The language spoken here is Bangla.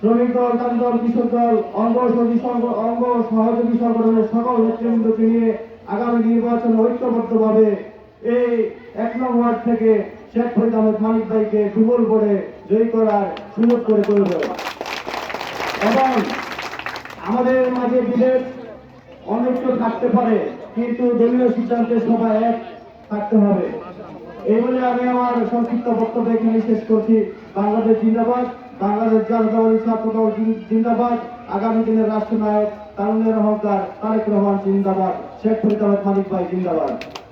শ্রমিক দল তাঁতি দল কৃষক দল অঙ্গ অঙ্গ সহযোগী সংগঠনের সকল নেতৃবৃন্দকে নিয়ে আগামী নির্বাচনে ঐক্যবদ্ধভাবে এই এক নং ওয়ার্ড থেকে শেখ ফরিদ আহমেদ মানিক ভাইকে বিপুল করে জয়ী করার সুযোগ করে তুলব। এবং আমাদের মাঝে বিভেদ অনেক থাকতে পারে, কিন্তু দলীয় সিদ্ধান্তে সবাই এক থাকতে হবে। এই বলে আমি আমার সংক্ষিপ্ত বক্তব্য এখানে শেষ করছি। বাংলাদেশ জিন্দাবাদ। বাংলাদেশ জাতীয়তাবাদী ছাত্র দল জিন্দাবাদ। আগামী দিনের রাষ্ট্রনায়ক তারুণ্যের হকদার তারেক রহমান জিন্দাবাদ। শেখ ফরিদ আহমদ মালিক ভাই জিন্দাবাদ।